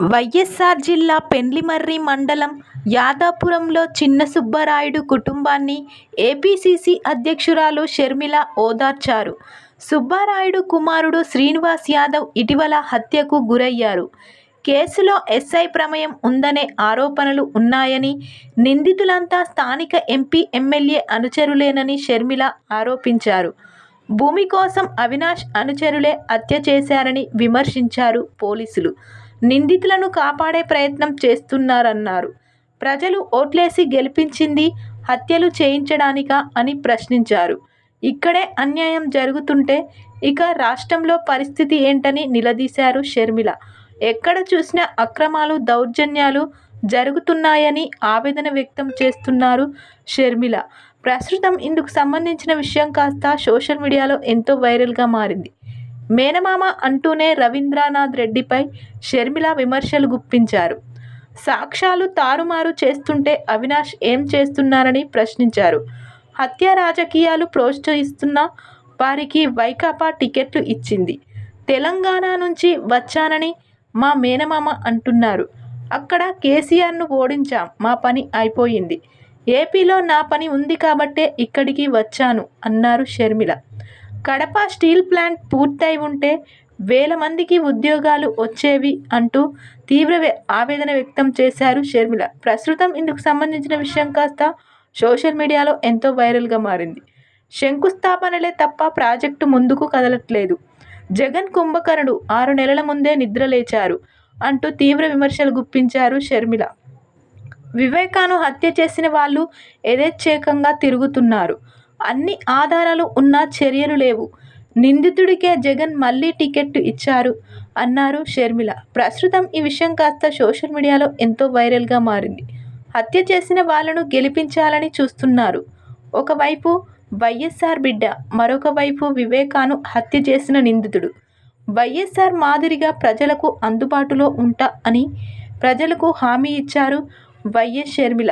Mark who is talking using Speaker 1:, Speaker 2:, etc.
Speaker 1: వైఎస్ఆర్ జిల్లా పెండ్లిమర్రి మండలం యాదాపురంలో చిన్న సుబ్బరాయుడు కుటుంబాన్ని ఏపీసీసీ అధ్యక్షురాలు షర్మిల ఓదార్చారు. సుబ్బారాయుడు కుమారుడు శ్రీనివాస్ యాదవ్ ఇటీవల హత్యకు గురయ్యారు. కేసులో ఎస్ఐ ప్రమేయం ఉందనే ఆరోపణలు ఉన్నాయని, నిందితులంతా స్థానిక ఎంపీ, ఎమ్మెల్యే అనుచరులేనని షర్మిల ఆరోపించారు. భూమి కోసం అవినాష్ అనుచరులే హత్య చేశారని విమర్శించారు పోలీసులు నిందితులను కాపాడే ప్రయత్నం చేస్తున్నారన్నారు. ప్రజలు ఓట్లేసి గెలిపించింది హత్యలు చేయించడానికా అని ప్రశ్నించారు. ఇక్కడే అన్యాయం జరుగుతుంటే ఇక రాష్ట్రంలో పరిస్థితి ఏంటని నిలదీశారు షర్మిల. ఎక్కడ చూసినా అక్రమాలు, దౌర్జన్యాలు జరుగుతున్నాయని ఆవేదన వ్యక్తం చేస్తున్నారు షర్మిల. ప్రస్తుతం ఇందుకు సంబంధించిన విషయం కాస్త సోషల్ మీడియాలో ఎంతో వైరల్గా మారింది. మేనమామ అంటూనే రవీంద్రనాథ్ రెడ్డిపై షర్మిల విమర్శలు గుప్పించారు. సాక్ష్యాలు తారుమారు చేస్తుంటే అవినాష్ ఏం చేస్తున్నారని ప్రశ్నించారు. హత్య రాజకీయాలు ప్రోత్సహిస్తున్న వారికి వైకాపా టికెట్లు ఇచ్చింది. తెలంగాణ నుంచి వచ్చానని మా మేనమామ అంటున్నారు. అక్కడ కేసీఆర్ను ఓడించాం మా పని అయిపోయింది. ఏపీలో నా పని ఉంది కాబట్టే ఇక్కడికి వచ్చాను అన్నారు షర్మిల. కడప స్టీల్ ప్లాంట్ పూర్తయి ఉంటే వేల మందికి ఉద్యోగాలు వచ్చేవి అంటూ తీవ్ర ఆవేదన వ్యక్తం చేశారు షర్మిల. ప్రస్తుతం ఇందుకు సంబంధించిన విషయం కాస్త సోషల్ మీడియాలో ఎంతో వైరల్గా మారింది. శంకుస్థాపనలే తప్ప ప్రాజెక్టు ముందుకు కదలట్లేదు. జగన్ కుంభకర్ణుడు ఆరు నెలల ముందే నిద్రలేచారు అంటూ తీవ్ర విమర్శలు గుప్పించారు షర్మిల. వివేకాను హత్య చేసిన వాళ్ళు యథేచ్ఛేకంగా తిరుగుతున్నారు. అన్ని ఆధారాలు ఉన్నా చర్యలు లేవు. నిందితుడికే జగన్ మళ్ళీ టికెట్ ఇచ్చారు అన్నారు షర్మిల. ప్రస్తుతం ఈ విషయం కాస్త సోషల్ మీడియాలో ఎంతో వైరల్గా మారింది. హత్య చేసిన వాళ్ళను గెలిపించాలని చూస్తున్నారు. ఒకవైపు వైఎస్ఆర్ బిడ్డ, మరొక వైపు వివేకాను హత్య చేసిన నిందితుడు. వైఎస్ఆర్ మాదిరిగా ప్రజలకు అందుబాటులో ఉంటా అని ప్రజలకు హామీ ఇచ్చారు వైఎస్ షర్మిల.